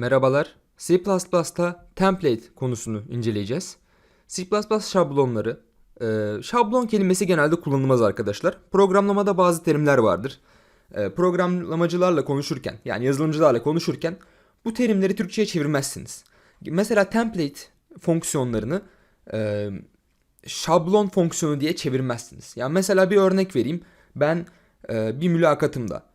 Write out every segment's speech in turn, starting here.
Merhabalar. C++'ta template konusunu inceleyeceğiz. C++ şablonları. e, şablon kelimesi genelde kullanılmaz arkadaşlar. Programlamada bazı terimler vardır. E, programlamacılarla konuşurken yani yazılımcılarla konuşurken bu terimleri Türkçe'ye çevirmezsiniz. Mesela template fonksiyonlarını e, şablon fonksiyonu diye çevirmezsiniz. Yani mesela bir örnek vereyim. Ben e, bir mülakatımda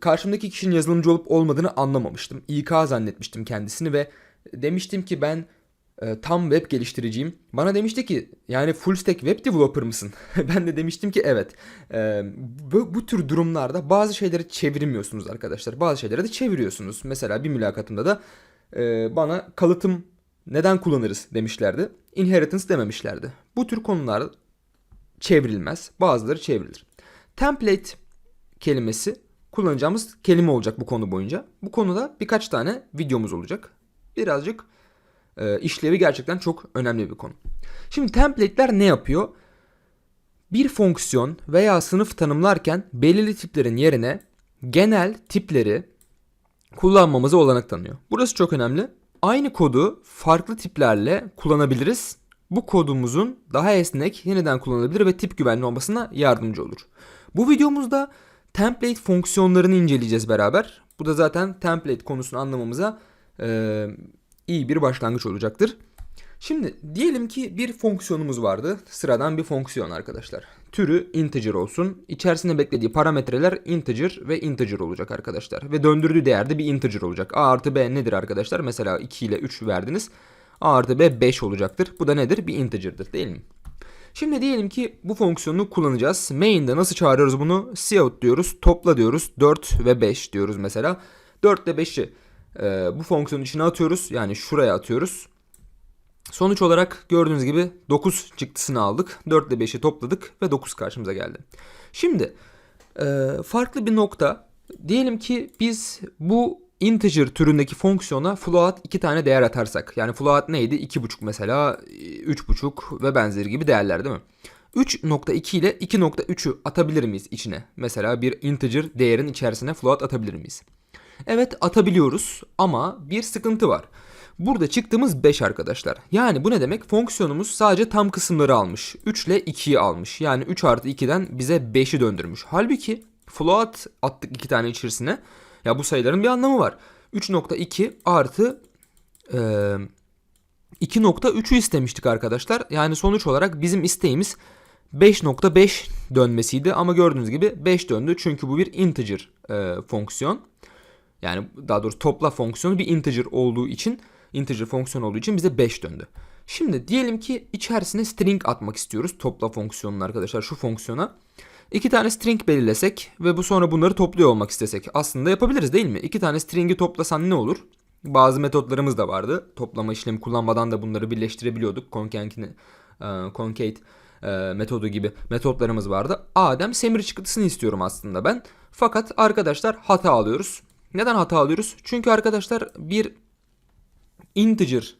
karşımdaki kişinin yazılımcı olup olmadığını anlamamıştım. İK zannetmiştim kendisini ve demiştim ki ben e, tam web geliştiriciyim. Bana demişti ki yani full stack web developer mısın? ben de demiştim ki evet. E, bu, bu tür durumlarda bazı şeyleri çevirmiyorsunuz arkadaşlar. Bazı şeyleri de çeviriyorsunuz. Mesela bir mülakatımda da e, bana kalıtım neden kullanırız demişlerdi. Inheritance dememişlerdi. Bu tür konular çevrilmez. Bazıları çevrilir. Template kelimesi kullanacağımız kelime olacak bu konu boyunca. Bu konuda birkaç tane videomuz olacak. Birazcık e, işlevi gerçekten çok önemli bir konu. Şimdi template'ler ne yapıyor? Bir fonksiyon veya sınıf tanımlarken belirli tiplerin yerine genel tipleri kullanmamıza olanak tanıyor. Burası çok önemli. Aynı kodu farklı tiplerle kullanabiliriz. Bu kodumuzun daha esnek, yeniden kullanılabilir ve tip güvenli olmasına yardımcı olur. Bu videomuzda template fonksiyonlarını inceleyeceğiz beraber. Bu da zaten template konusunu anlamamıza e, iyi bir başlangıç olacaktır. Şimdi diyelim ki bir fonksiyonumuz vardı. Sıradan bir fonksiyon arkadaşlar. Türü integer olsun. İçerisinde beklediği parametreler integer ve integer olacak arkadaşlar. Ve döndürdüğü değer de bir integer olacak. A artı B nedir arkadaşlar? Mesela 2 ile 3 verdiniz. A artı B 5 olacaktır. Bu da nedir? Bir integer'dır değil mi? Şimdi diyelim ki bu fonksiyonu kullanacağız. Main'de nasıl çağırıyoruz bunu? Cout diyoruz, topla diyoruz. 4 ve 5 diyoruz mesela. 4 ile 5'i e, bu fonksiyonun içine atıyoruz. Yani şuraya atıyoruz. Sonuç olarak gördüğünüz gibi 9 çıktısını aldık. 4 ile 5'i topladık ve 9 karşımıza geldi. Şimdi e, farklı bir nokta. Diyelim ki biz bu integer türündeki fonksiyona float iki tane değer atarsak. Yani float neydi? 2.5 mesela, 3.5 ve benzeri gibi değerler değil mi? 3.2 ile 2.3'ü atabilir miyiz içine? Mesela bir integer değerin içerisine float atabilir miyiz? Evet atabiliyoruz ama bir sıkıntı var. Burada çıktığımız 5 arkadaşlar. Yani bu ne demek? Fonksiyonumuz sadece tam kısımları almış. 3 ile 2'yi almış. Yani 3 artı 2'den bize 5'i döndürmüş. Halbuki float attık iki tane içerisine. Ya bu sayıların bir anlamı var. 3.2 artı e, 2.3'ü istemiştik arkadaşlar. Yani sonuç olarak bizim isteğimiz 5.5 dönmesiydi ama gördüğünüz gibi 5 döndü çünkü bu bir integer e, fonksiyon. Yani daha doğrusu topla fonksiyonu bir integer olduğu için integer fonksiyon olduğu için bize 5 döndü. Şimdi diyelim ki içerisine string atmak istiyoruz topla fonksiyonunu arkadaşlar şu fonksiyona. İki tane string belirlesek ve bu sonra bunları topluyor olmak istesek aslında yapabiliriz değil mi? İki tane string'i toplasan ne olur? Bazı metotlarımız da vardı. Toplama işlemi kullanmadan da bunları birleştirebiliyorduk. Concatenate, concate e, metodu gibi metotlarımız vardı. Adem semir çıktısını istiyorum aslında ben. Fakat arkadaşlar hata alıyoruz. Neden hata alıyoruz? Çünkü arkadaşlar bir integer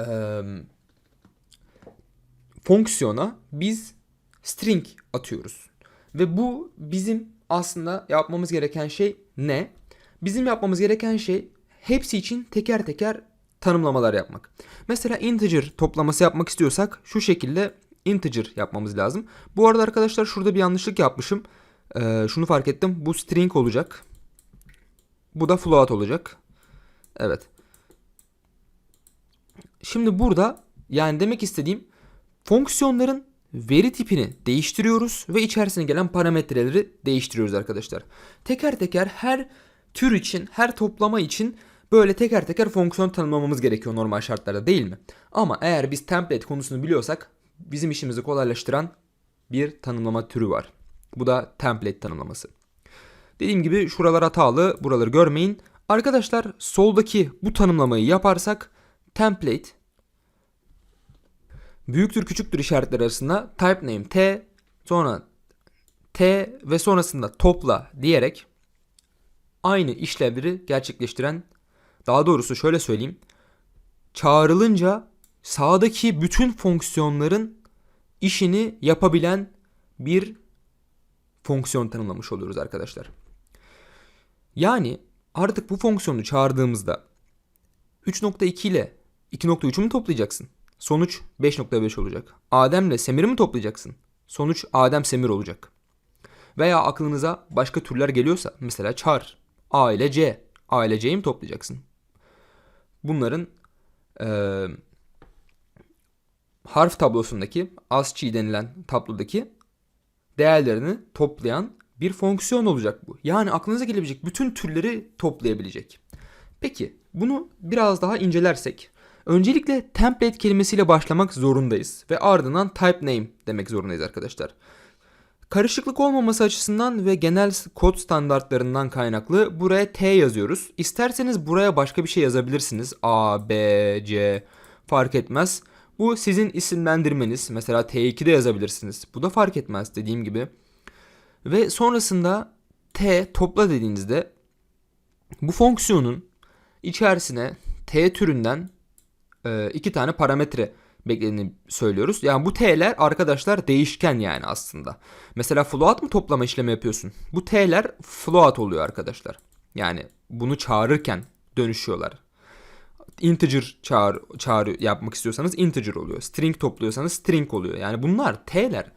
e, fonksiyona biz string atıyoruz. Ve bu bizim aslında yapmamız gereken şey ne? Bizim yapmamız gereken şey hepsi için teker teker tanımlamalar yapmak. Mesela integer toplaması yapmak istiyorsak şu şekilde integer yapmamız lazım. Bu arada arkadaşlar şurada bir yanlışlık yapmışım. Ee, şunu fark ettim. Bu string olacak. Bu da float olacak. Evet. Şimdi burada yani demek istediğim fonksiyonların veri tipini değiştiriyoruz ve içerisine gelen parametreleri değiştiriyoruz arkadaşlar. Teker teker her tür için, her toplama için böyle teker teker fonksiyon tanımlamamız gerekiyor normal şartlarda değil mi? Ama eğer biz template konusunu biliyorsak bizim işimizi kolaylaştıran bir tanımlama türü var. Bu da template tanımlaması. Dediğim gibi şuralar hatalı, buraları görmeyin. Arkadaşlar soldaki bu tanımlamayı yaparsak template büyüktür küçüktür işaretleri arasında type name t sonra t ve sonrasında topla diyerek aynı işlevleri gerçekleştiren daha doğrusu şöyle söyleyeyim çağrılınca sağdaki bütün fonksiyonların işini yapabilen bir fonksiyon tanımlamış oluyoruz arkadaşlar. Yani Artık bu fonksiyonu çağırdığımızda 3.2 ile 2.3'ü mü toplayacaksın? Sonuç 5.5 olacak. Adem ile Semir'i mi toplayacaksın? Sonuç Adem Semir olacak. Veya aklınıza başka türler geliyorsa mesela çağır. A ile C. A ile C'yi mi toplayacaksın? Bunların eee, harf tablosundaki ASCII denilen tablodaki değerlerini toplayan bir fonksiyon olacak bu. Yani aklınıza gelebilecek bütün türleri toplayabilecek. Peki bunu biraz daha incelersek öncelikle template kelimesiyle başlamak zorundayız ve ardından type name demek zorundayız arkadaşlar. Karışıklık olmaması açısından ve genel kod standartlarından kaynaklı buraya T yazıyoruz. İsterseniz buraya başka bir şey yazabilirsiniz. A, B, C fark etmez. Bu sizin isimlendirmeniz. Mesela T2'de yazabilirsiniz. Bu da fark etmez dediğim gibi. Ve sonrasında T topla dediğinizde bu fonksiyonun içerisine T türünden e, iki tane parametre beklediğini söylüyoruz. Yani bu t'ler arkadaşlar değişken yani aslında. Mesela float mı toplama işlemi yapıyorsun? Bu t'ler float oluyor arkadaşlar. Yani bunu çağırırken dönüşüyorlar. Integer çağır, çağrı yapmak istiyorsanız integer oluyor. String topluyorsanız string oluyor. Yani bunlar t'ler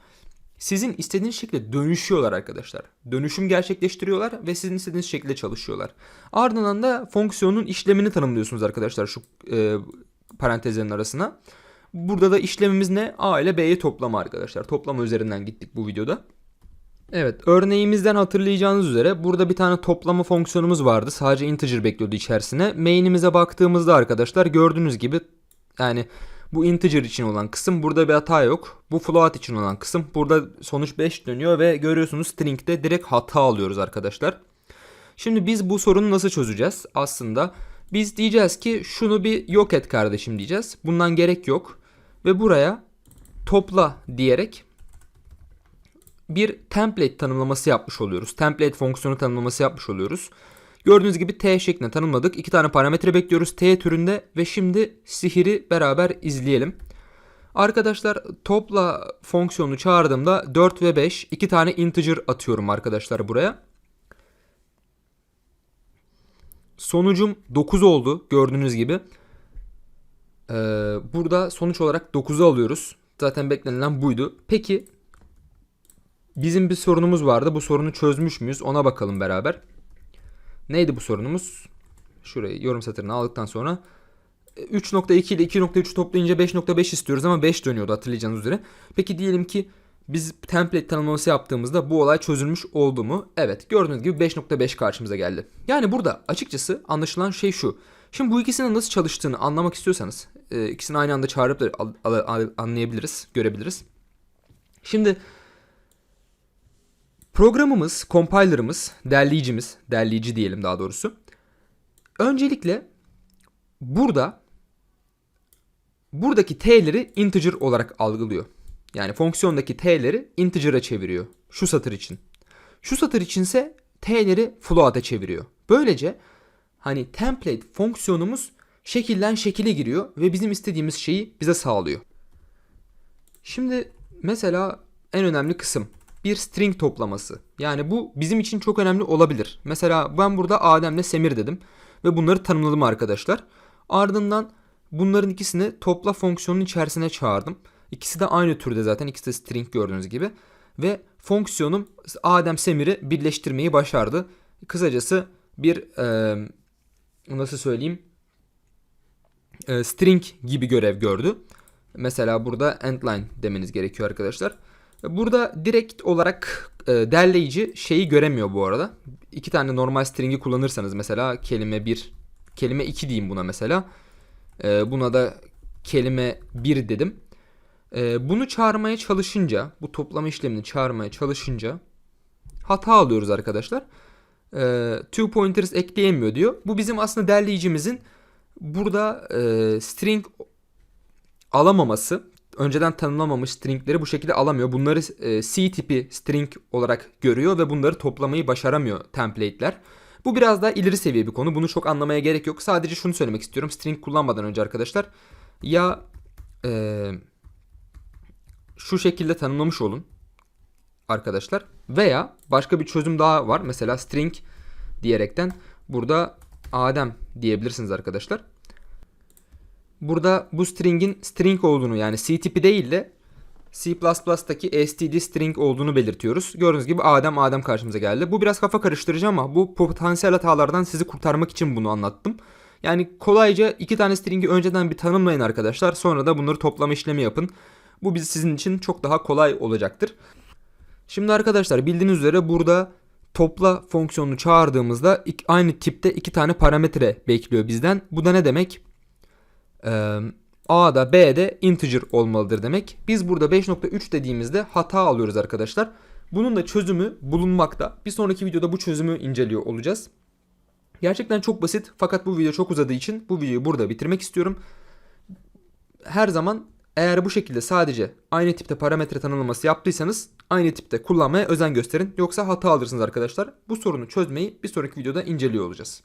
sizin istediğiniz şekilde dönüşüyorlar arkadaşlar. Dönüşüm gerçekleştiriyorlar ve sizin istediğiniz şekilde çalışıyorlar. Ardından da fonksiyonun işlemini tanımlıyorsunuz arkadaşlar şu e, parantezlerin arasına. Burada da işlemimiz ne? A ile B'yi toplama arkadaşlar. Toplama üzerinden gittik bu videoda. Evet örneğimizden hatırlayacağınız üzere burada bir tane toplama fonksiyonumuz vardı. Sadece integer bekliyordu içerisine. Main'imize baktığımızda arkadaşlar gördüğünüz gibi yani bu integer için olan kısım burada bir hata yok. Bu float için olan kısım burada sonuç 5 dönüyor ve görüyorsunuz string'de direkt hata alıyoruz arkadaşlar. Şimdi biz bu sorunu nasıl çözeceğiz? Aslında biz diyeceğiz ki şunu bir yok et kardeşim diyeceğiz. Bundan gerek yok. Ve buraya topla diyerek bir template tanımlaması yapmış oluyoruz. Template fonksiyonu tanımlaması yapmış oluyoruz. Gördüğünüz gibi t şeklinde tanımladık. İki tane parametre bekliyoruz t türünde ve şimdi sihiri beraber izleyelim. Arkadaşlar topla fonksiyonu çağırdığımda 4 ve 5 iki tane integer atıyorum arkadaşlar buraya. Sonucum 9 oldu gördüğünüz gibi. Ee, burada sonuç olarak 9'u alıyoruz. Zaten beklenilen buydu. Peki bizim bir sorunumuz vardı. Bu sorunu çözmüş müyüz? Ona bakalım beraber. Neydi bu sorunumuz? Şurayı yorum satırını aldıktan sonra 3.2 ile 2.3 toplayınca 5.5 istiyoruz ama 5 dönüyordu hatırlayacağınız üzere. Peki diyelim ki biz template tanımlaması yaptığımızda bu olay çözülmüş oldu mu? Evet gördüğünüz gibi 5.5 karşımıza geldi. Yani burada açıkçası anlaşılan şey şu. Şimdi bu ikisinin nasıl çalıştığını anlamak istiyorsanız e, ikisini aynı anda çağırıp da anlayabiliriz, görebiliriz. Şimdi programımız, compiler'ımız, derleyicimiz, derleyici diyelim daha doğrusu. Öncelikle burada buradaki t'leri integer olarak algılıyor. Yani fonksiyondaki t'leri integer'a çeviriyor. Şu satır için. Şu satır içinse t'leri float'a çeviriyor. Böylece hani template fonksiyonumuz şekilden şekile giriyor ve bizim istediğimiz şeyi bize sağlıyor. Şimdi mesela en önemli kısım bir string toplaması. Yani bu bizim için çok önemli olabilir. Mesela ben burada Adem'le Semir dedim ve bunları tanımladım arkadaşlar. Ardından bunların ikisini topla fonksiyonun içerisine çağırdım. İkisi de aynı türde zaten. İkisi de string gördüğünüz gibi. Ve fonksiyonum Adem Semir'i birleştirmeyi başardı. Kısacası bir e, nasıl söyleyeyim e, string gibi görev gördü. Mesela burada endline demeniz gerekiyor arkadaşlar. Burada direkt olarak e, derleyici şeyi göremiyor bu arada. İki tane normal string'i kullanırsanız mesela kelime 1, kelime 2 diyeyim buna mesela. E, buna da kelime 1 dedim. E, bunu çağırmaya çalışınca, bu toplama işlemini çağırmaya çalışınca hata alıyoruz arkadaşlar. E, two pointers ekleyemiyor diyor. Bu bizim aslında derleyicimizin burada e, string alamaması önceden tanımlamamış stringleri bu şekilde alamıyor. Bunları e, C tipi string olarak görüyor ve bunları toplamayı başaramıyor template'ler. Bu biraz daha ileri seviye bir konu. Bunu çok anlamaya gerek yok. Sadece şunu söylemek istiyorum. String kullanmadan önce arkadaşlar ya e, şu şekilde tanımlamış olun arkadaşlar veya başka bir çözüm daha var. Mesela string diyerekten Burada Adem diyebilirsiniz arkadaşlar. Burada bu string'in string olduğunu yani C tipi değil de C++'daki std string olduğunu belirtiyoruz. Gördüğünüz gibi Adem Adem karşımıza geldi. Bu biraz kafa karıştırıcı ama bu potansiyel hatalardan sizi kurtarmak için bunu anlattım. Yani kolayca iki tane string'i önceden bir tanımlayın arkadaşlar. Sonra da bunları toplama işlemi yapın. Bu biz sizin için çok daha kolay olacaktır. Şimdi arkadaşlar bildiğiniz üzere burada topla fonksiyonunu çağırdığımızda aynı tipte iki tane parametre bekliyor bizden. Bu da ne demek? Ee, A'da B'de integer olmalıdır demek. Biz burada 5.3 dediğimizde hata alıyoruz arkadaşlar. Bunun da çözümü bulunmakta. Bir sonraki videoda bu çözümü inceliyor olacağız. Gerçekten çok basit fakat bu video çok uzadığı için bu videoyu burada bitirmek istiyorum. Her zaman eğer bu şekilde sadece aynı tipte parametre tanımlaması yaptıysanız aynı tipte kullanmaya özen gösterin. Yoksa hata alırsınız arkadaşlar. Bu sorunu çözmeyi bir sonraki videoda inceliyor olacağız.